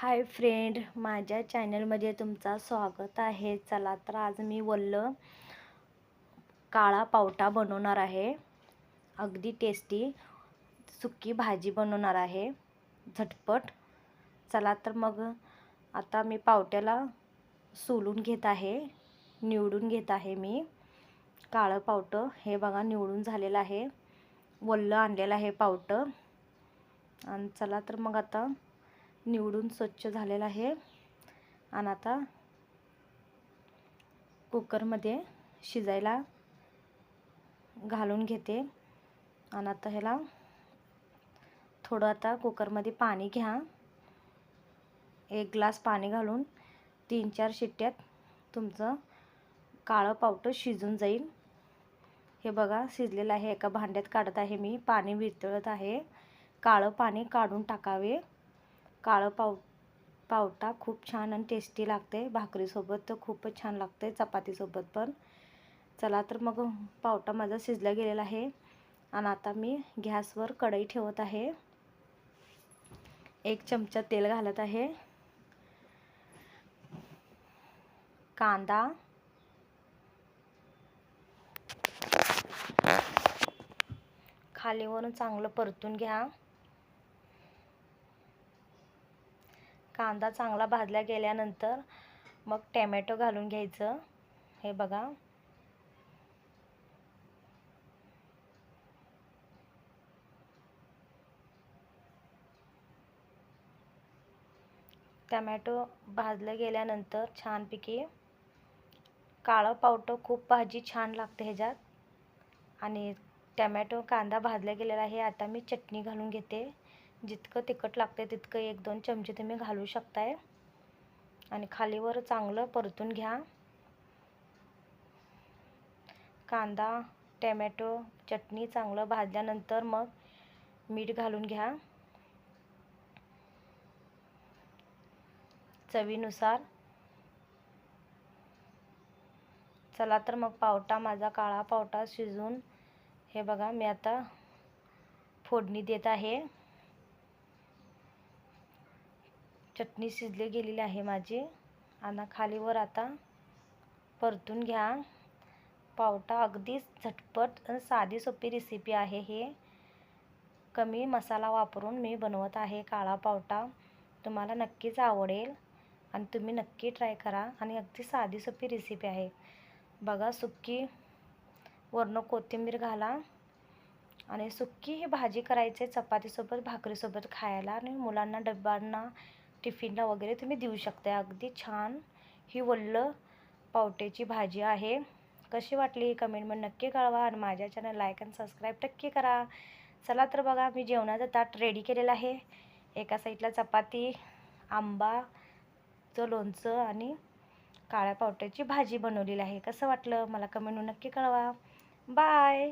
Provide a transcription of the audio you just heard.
Hi friend माझ्या चॅनलमध्ये तुमचा स्वागत आहे. चला तर आज मी वल्ल काळा पावटा बनवणार आहे. अगदी टेस्टी सुकी भाजी बनवणार आहे. झटपट. चला तर मग आता मी पावट्याला सोलून घेत आहे. निवडून घेत आहे मी. काळं पावटं हे बघा निवडून झालेलं आहे. वल्ल आणलेलं आहे पावटं. आणि चला तर मग आता निवडून स्वच्छ झालेलं आहे. आणि आता कुकरमध्ये शिजायला घालून घेते. आणि आता ह्याला थोडं आता कुकरमध्ये पाणी घ्या. एक ग्लास पाणी घालून तीन चार शिट्ट्यात तुमचं काळं पावटं शिजून जाईल. हे बघा शिजलेलं आहे. एका भांड्यात काढत आहे मी. पाणी वितळत आहे. काळं पाणी काढून टाकावे. काळं पाव पावटा खूप छान आणि टेस्टी लागते. भाकरीसोबत तर खूपच छान लागते चपातीसोबत पण. चला तर मग पावटा माझा शिजला गेलेला आहे आणि आता मी गॅसवर कढई ठेवत आहे. एक चमचा तेल घालत आहे. कांदा. खालीवरून चांगलं परतून घ्या. कांदा चांगला भाजला गेल्यानंतर मग टॅमॅटो घालून घ्यायचं. हे बघा. टमॅटो भाजलं गेल्यानंतर छानपैकी काळं पावटं खूप भाजी छान लागते ह्याच्यात. आणि टमॅटो कांदा भाजला गेलेला आहे आता मी चटणी घालून घेते. जितकं तिखट लागते तितकं एक दोन चमचे तुम्ही घालू शकताय. आणि खालीवर चांगलं परतून घ्या. कांदा टॅमॅटो चटणी चांगलं भाजल्यानंतर मग मीठ घालून घ्या. चवीनुसार. चला तर मग पावटा माझा काळा पावटा शिजून हे बघा मी आता फोडणी देत आहे. चटणी शिजली गेलेली आहे माझी. आणि खालीवर आता परतून घ्या. पावटा अगदी झटपट साधी सोपी रेसिपी आहे हे. कमी मसाला वापरून मी बनवत आहे काळा पावटा. तुम्हाला नक्कीच आवडेल आणि तुम्ही नक्की ट्राय करा आणि अगदी साधी सोपी रेसिपी आहे. बघा सुक्की वरनं कोथिंबीर घाला आणि सुक्की ही भाजी करायची चपातीसोबत भाकरीसोबत खायला आणि मुलांना डब्यांना टिफिनला वगैरे तुम्ही देऊ शकता अगदी छान ही वल्ल पावट्याची भाजी आहे. कशी वाटली ही कमेंटमध्ये नक्की कळवा आणि माझ्या चॅनल लाईक आणि सबस्क्राईब नक्की करा. चला तर बघा मी जेवणाचं ताट रेडी केलेलं आहे. एका साईडला चपाती आंबाचं लोणचं आणि काळ्या पावट्याची भाजी बनवलेली आहे. कसं वाटलं? मला कमेंटमध्ये नक्की कळवा. बाय